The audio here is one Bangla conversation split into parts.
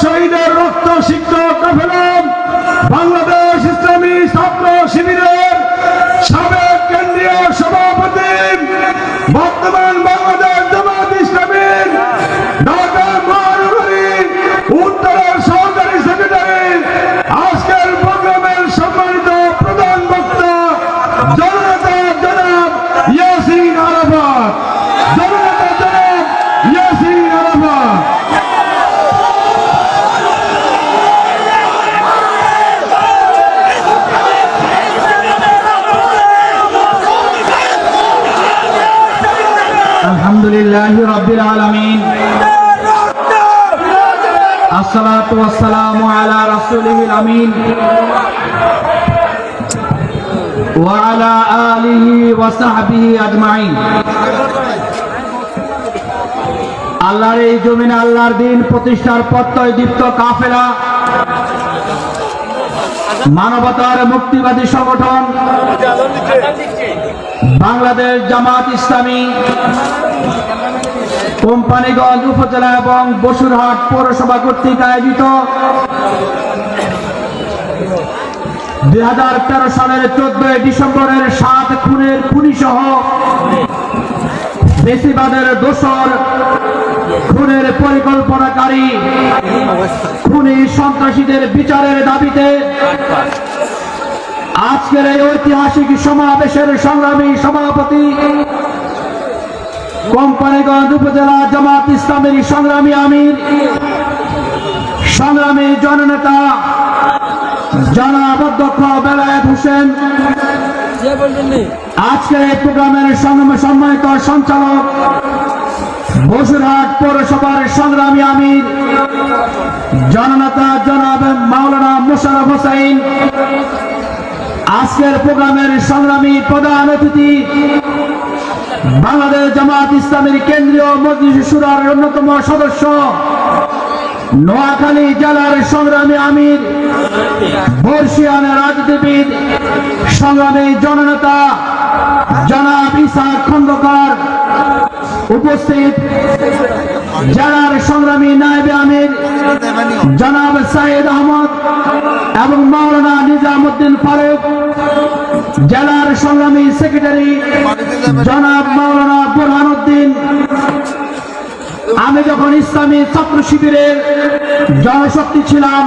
শহীদের রক্ত কাফেলাম বাংলাদেশ ইসলামী ছাত্র শিবিরের সাবেক কেন্দ্রীয় সভাপতি বর্তমান আসসালাতু ওয়াসসালামু আল্লাহর এই জমিনে আল্লাহর দিন প্রতিষ্ঠার প্রত্যয় দীপ্ত কাফেলা, মানবতার মুক্তিবাদী সংগঠন, বাংলাদেশ জামাত ইসলামী কোম্পানিগঞ্জ উপজেলা এবং বসুরহাট পৌরসভা কর্তৃক আয়োজিত দুই হাজার তেরো সালের চোদ্দই ডিসেম্বরের সাত খুনের খুনি সহ বেশিবাদের দোসর খুনের পরিকল্পনাকারী খুনি সন্ত্রাসীদের বিচারের দাবিতে আজকের এই ঐতিহাসিক সমাবেশের সংগ্রামী সভাপতি কোম্পানিগঞ্জ উপজেলা জামাত ইসলামের সংগ্রামী আমির, সংগ্রামী জননেতা জনাব অধ্যক্ষ বেলায়েত হোসেন। আজকের এই প্রোগ্রামের সম্মানিত সঞ্চালক বসুরহাট পৌরসভার সংগ্রামী আমির, জননেতা জনাব মাওলানা মোশারফ হোসাইন আজকের প্রোগ্রামের সংগ্রামী প্রধান অতিথি বাংলাদেশ জামাত ইসলামের কেন্দ্রীয় মজলিস সুরার অন্যতম সদস্য নোয়াখালী জেলার সংগ্রামী আমির বর্ষিয়ানের রাজনীতিবিদ, সংগ্রামী জননেতা জনাব ইসা খন্দকার উপস্থিত। জেলার সংগ্রামী নায়েবে আমির, জনাব সাইদ আহমদ এবং মাওলানা নিজামুদ্দিন ফারুক জেলার সংগ্রামী সেক্রেটারি জনাব মাওলানা বুরহানুদ্দিন। আমি যখন ইসলামী ছাত্র শিবিরের জনশক্তি ছিলাম,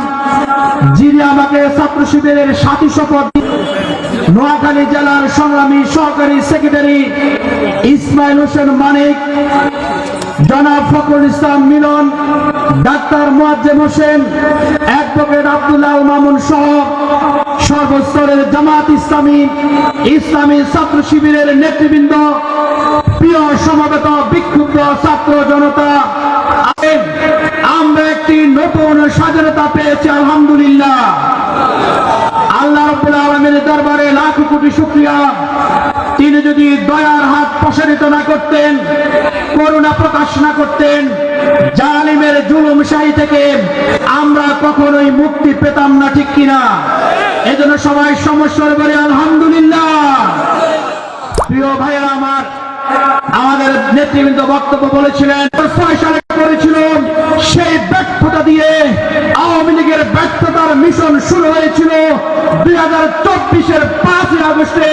যিনি আমাকে ছাত্র শিবিরের সাথী শপথ নোয়াখালী জেলার সংগ্রামী সহকারী সেক্রেটারি ইসমাইল হোসেন মানিক, জনাব ফখরুল ইসলাম মিলন, ডাক্তার মোয়াজ্জেম হোসেন, অ্যাডভোকেট আব্দুল্লাহ মামুন সহ সর্বস্তরের জামাত ইসলামী ইসলামী ছাত্র শিবিরের নেতৃবৃন্দ, প্রিয় সমবেত বিক্ষুব্ধ ছাত্র জনতা আমরা একটি নতুন স্বাধীনতা পেয়েছি, আলহামদুলিল্লাহ। আল্লাহ রব্বুল আলমের দরবারে লাখ কোটি শুক্রিয়া। তিনি যদি দয়ার হাত প্রসারিত না করতেন, করুণা প্রকাশ না করতেন, জালিমের জুলুম শাহী থেকে আমরা কখনোই মুক্তি পেতাম না, ঠিক কিনা? এজন্য সবাই সমস্যার বলে আলহামদুলিল্লাহ। প্রিয় ভাইয়েরা আমার, আমাদের নেতৃবৃন্দ বক্তব্য বলেছিলেন ছয় সালে করেছিল সেই ব্যর্থতা দিয়ে আওয়ামী লীগের ব্যর্থতার মিশন শুরু হয়েছিল দুই হাজার চব্বিশের পাঁচই আগস্টে।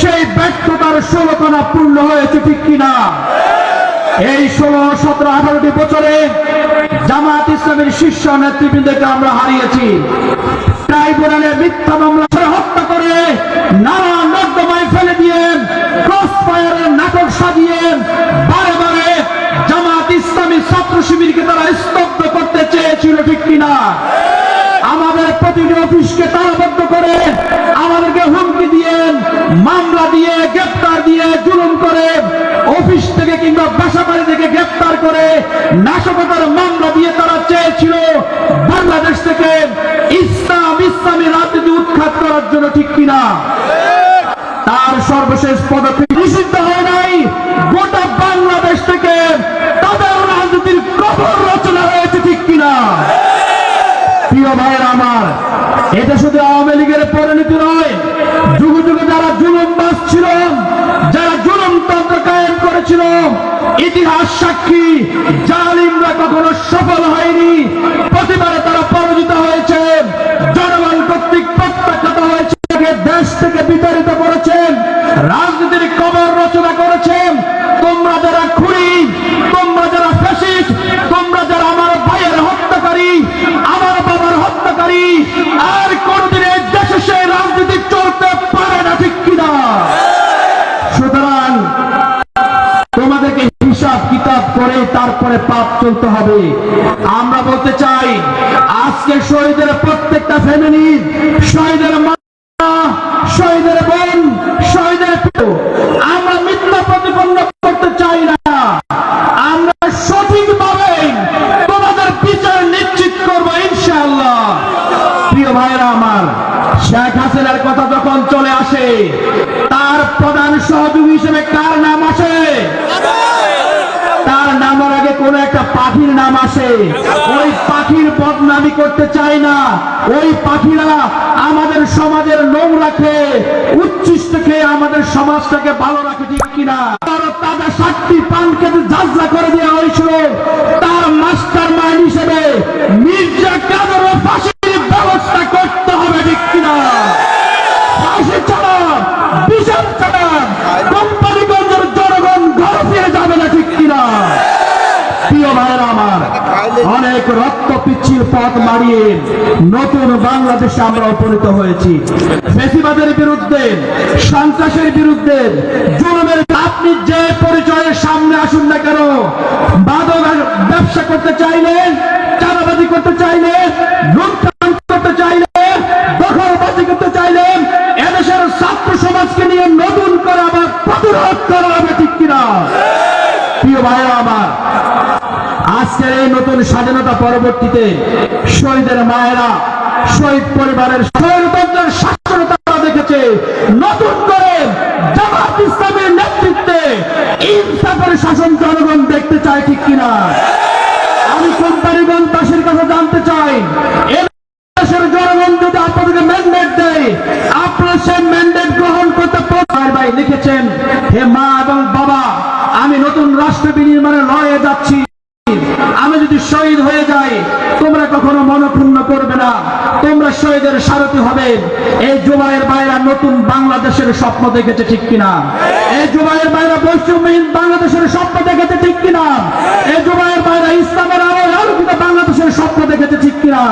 সেই ব্যর্থতার ষোলতনা পূর্ণ হয়েছে ঠিক কিনা? এই ষোলো, সতেরো, আঠারোটি বছরে জামাত ইসলামের শীর্ষ নেতৃবৃন্দকে আমরা হারিয়েছি। ট্রাইব্যুনালে মিথ্যা মামলা হত্যা করে নানা নর্দমায় ফেলে দিয়ে ক্রস ফায়ারের নাটক সাজিয়ে বারে বারে জামাত ইসলামী ছাত্র শিবিরকে তারা স্তব্ধ করতে চেয়েছিল, ঠিক কিনা? আমাদের প্রতিটি অফিসকে তালাবদ্ধ করে আমাদেরকে হুমকি দিয়ে, মামলা দিয়ে, গ্রেপ্তার দিয়ে, জুলুম করে কিংবা বাসা বাড়ি থেকে গ্রেপ্তার করে নাশকতার মামলা দিয়ে তারা চেয়েছিল বাংলাদেশ থেকে ইসলাম ইসলামী রাজনীতি উৎখাত করার জন্য ঠিক কিনা? তার সর্বশেষ পদক্ষেপ নিষিদ্ধ হয় নাই গোটা বাংলাদেশ থেকে তাদের রাজনীতির কবর রচনা হয়েছে ঠিক কিনা প্রিয় ভাইয়ের আমার এটা শুধু আওয়ামী লীগের পরিণতি নয় যুগে যুগে যারা জুলুম বাস ছিল সাক্ষী জালিমরা কখনো সফল হয়নি। প্রতিবারে তারা পরাজিত হয়েছে। জনগণ তারপরে পাপ চলতে হবে। আমরা বলতে চাই আজকে শহীদের প্রত্যেকটা ফ্যামিলি শহীদের পাখির নাম আসে। ওই পাখির বদনামি করতে চাই না। ওই পাখিরা আমাদের সমাজের নোম রাখে উচ্ছিষ্ট খেয়ে আমাদের সমাজটাকে ভালো রাখে ঠিক কিনা। তার সাতটি করে তার মাস্টার মাইন্ড হিসেবে মির্জা কাদের ফাঁসির ব্যবস্থা করতে হবে ঠিক কিনা ফাঁসি ছাড়া বিশাল ছাড়া কোম্পানিগঞ্জের জনগণ ঘর ফিরে যাবে না ঠিক কিনা প্রিয় ভাইরা আমার অনেক রক্ত পিচ্ছির পথ মারিয়ে নতুন বাংলাদেশে আমরা উপনীত হয়েছি। ফেসিবাদের বিরুদ্ধে, সন্ত্রাসের বিরুদ্ধে, জুলুমের আপনি যে পরিচয়ের সামনে আসুন না কেন? বাদক ব্যবসা করতে চাইলেন স্বাধীনতা পরবর্তীতে শহীদের মায়েরা, শহীদ পরিবারের শহীদদের স্বাক্ষরতা দেখেছে। নতুন করে জামাত ইসলামের নেতৃত্বে ইনসাফের শাসন জনগণ দেখতে চায় ঠিক কিনা? করবে না, তোমরা শহীদের সারথি হবে। এই জুবাইয়ের বাইরা নতুন বাংলাদেশের স্বপ্ন দেখেছে ঠিক কিনা? এই জুবাইয়ের বাইরা বৈষম্যহীন বাংলাদেশের স্বপ্ন দেখেছে ঠিক কিনা? এই জুবাইয়ের বাইরা ইসলামের বাংলাদেশের স্বপ্ন দেখেছে ঠিক কিনা?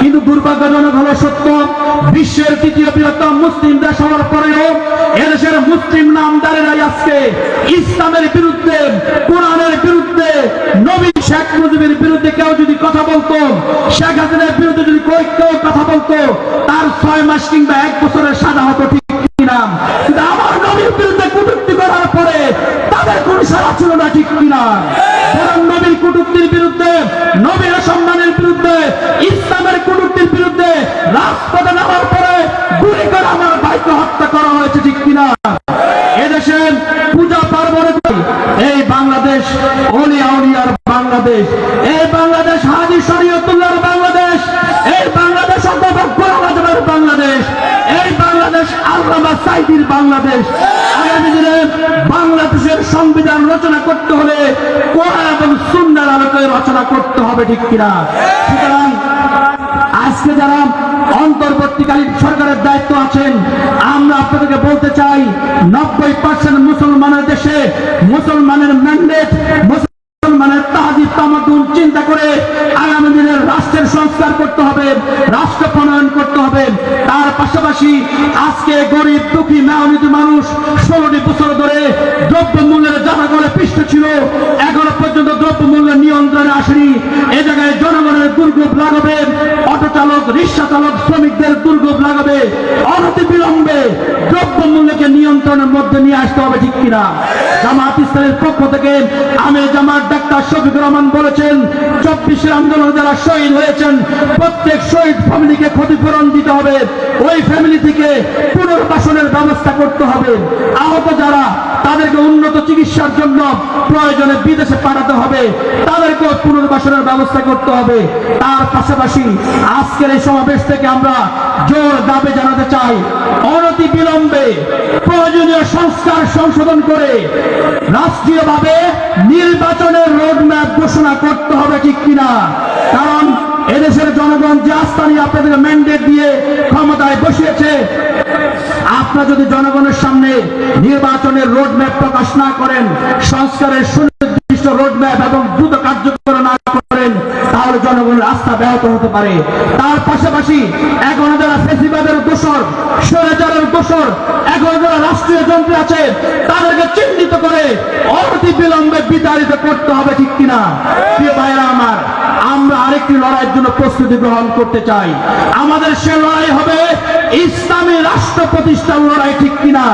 কিন্তু দুর্ভাগ্যজনক হলো সত্য, বিশ্বের তৃতীয় বৃহত্তম মুসলিম দেশ হওয়ার পরেও এদেশের মুসলিম নামদারেরাই আজকে ইসলামের বিরুদ্ধে, কোরআনের বিরুদ্ধে, নবী শেখ মুজিবের বিরুদ্ধে কেউ যদি কথা বলতো, শেখ হাসিনার বলতো তার ছয় মাস কিংবা এক বছরের সাজা হতো ঠিক কিনা। কিন্তু আমার নবীর বিরুদ্ধে কটূক্তি করার পরে তাদের কোন সারা ছিল না ঠিক কিনা। নবীর কটূক্তির বিরুদ্ধে, নবীর সম্মানের বিরুদ্ধে, ইসলামের কটূক্তির বিরুদ্ধে রাজপথে নামার পরে গুলি করে আমার ভাইকে হত্যা করা হয়েছে ঠিক কিনা। এদেশে পূজা পার্বণে এই বাংলাদেশ অলিয়া উলিয়ার বাংলাদেশ, এই বাংলাদেশ। আগামী দিনে বাংলাদেশের সংবিধান রচনা করতে হলে কোরআন এবং সুন্দর আলোকে রচনা করতে হবে, ঠিক কিনা? সুতরাং আজকে যারা অন্তর্বর্তীকালীন সরকারের দায়িত্ব আছেন, আমরা আপনাদেরকে বলতে চাই, নব্বই পার্সেন্ট মুসলমানের দেশে মুসলমানের ম্যান্ডেট মুসলমানের তাহাজিব তামাদুন চিন্তা করে আগামী দিনের রাষ্ট্রের সংস্কার করতে হবে। রাষ্ট্র করতে হবে। তার পাশাপাশি আজকে গরিব, দুঃখী, মেহনীতি মানুষ ষোলোটি বছর ধরে দ্রব্য মূল্যের জানাগলে পৃষ্ঠ ছিল। এখনও পর্যন্ত দ্রব্য মূল্যের নিয়ন্ত্রণে আসেনি। এ জায়গায় দুর্ভোগ লাগাবে অটো চালক রিক্সা চালক শ্রমিকদের দুর্ভোগ লাগাবে, অনতি বিলম্বে দ্রব্য মূল্যকে নিয়ন্ত্রণের মধ্যে নিয়ে আসতে হবে, ঠিক কিনা? জামাত ইসলামের পক্ষ থেকে আমি জামাত ডাক্তার শফিকুর রহমান বলেছেন, চব্বিশের আন্দোলন যারা শহীদ হয়েছেন, প্রত্যেক শহীদ ফ্যামিলিকে ক্ষতিপূরণ দিতে হবে। ওই ফ্যামিলি থেকে পুনর্বাসনের ব্যবস্থা করতে হবে। আহত যারা তাদেরকে উন্নত চিকিৎসার জন্য প্রয়োজনে বিদেশে পাঠাতে হবে। তাদেরকে পুনর্বাসনের ব্যবস্থা করতে হবে। তার পাশাপাশি আজকের এই সমাবেশ থেকে আমরা জোর দাবি জানাতে চাই। অনতি বিলম্বে প্রয়োজনীয় সংস্কার সংশোধন করে রাষ্ট্রীয়ভাবে নির্বাচনের রোডম্যাপ ঘোষণা করতে হবে ঠিক কিনা? কারণ এদেশের জনগণ যে আস্থা নিয়ে আপনাদের ম্যান্ডেট দিয়ে ক্ষমতায় বসিয়েছে আপনারা যদি জনগণের সামনে নির্বাচনের রোডম্যাপ প্রকাশ না করেন, সংস্কারের সুনির্দিষ্ট রোডম্যাপ এবং দ্রুত কার্যকর না করেন, তাহলে জনগণের আস্থা ব্যাহত হতে পারে। তার পাশাপাশি এখন যারা ফেসিবাদের দোষর, স্বৈরাচারের দোষর, এখন যারা রাষ্ট্রীয় যন্ত্র আছে, তাদেরকে চিহ্নিত করে অনতি বিলম্বে বিতাড়িত করতে হবে, ঠিক কিনা? ভাইরা আমার, আমরা আরেকটি লড়াইয়ের জন্য প্রস্তুতি গ্রহণ করতে চাই। আমাদের সে লড়াই হবে ইসলামী রাষ্ট্র প্রতিষ্ঠার লড়াই ঠিক কিনা?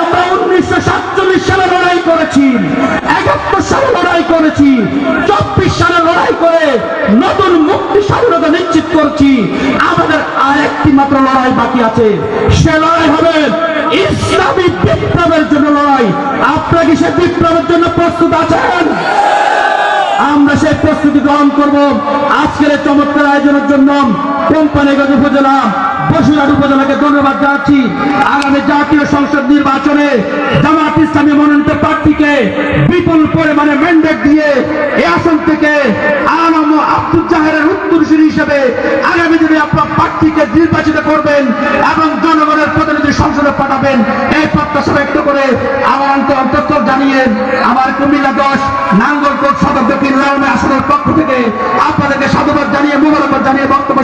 আমরা উনিশশো সাতচল্লিশ সালে লড়াই করেছি, একাত্তর সালে লড়াই করেছি, চব্বিশ সালে লড়াই করে নতুন মুক্তি স্বাধীনতা নিশ্চিত করছি। আমাদের আরেকটি মাত্র লড়াই বাকি আছে, সে লড়াই হবে ইসলামী বিপ্লবের জন্য লড়াই। আপনারা কি সে বিপ্লবের জন্য প্রস্তুত আছেন? আমরা সেই প্রস্তুতি গ্রহণ করব। আজকের চমৎকার আয়োজনের জন্য কোম্পানিগঞ্জ উপজেলা বসুরহাট উপজেলাকে ধন্যবাদ জানাচ্ছি। আগামী জাতীয় সংসদ নির্বাচনে জামাত ইসলামী মনোনীত প্রার্থীকে বিপুল পরিমাণে ম্যান্ডেট দিয়ে এই আসন থেকে আনাম আব্দুল জাহেরের উত্তরসূরি হিসেবে আগামী দিনে আপনার প্রার্থীকে নির্বাচিত করবেন এবং জনগণের প্রতিনিধি সংসদে পাঠাবেন। এই প্রত্যাশা ব্যক্ত করে আমার অন্তর জানিয়ে আমার কুমিল্লা দশ, নাঙ্গলকোট সদর দক্ষিণ লালমে আসনের পক্ষ থেকে আপনাদেরকে সাধুবাদ জানিয়ে, মুবারকবাদ জানিয়ে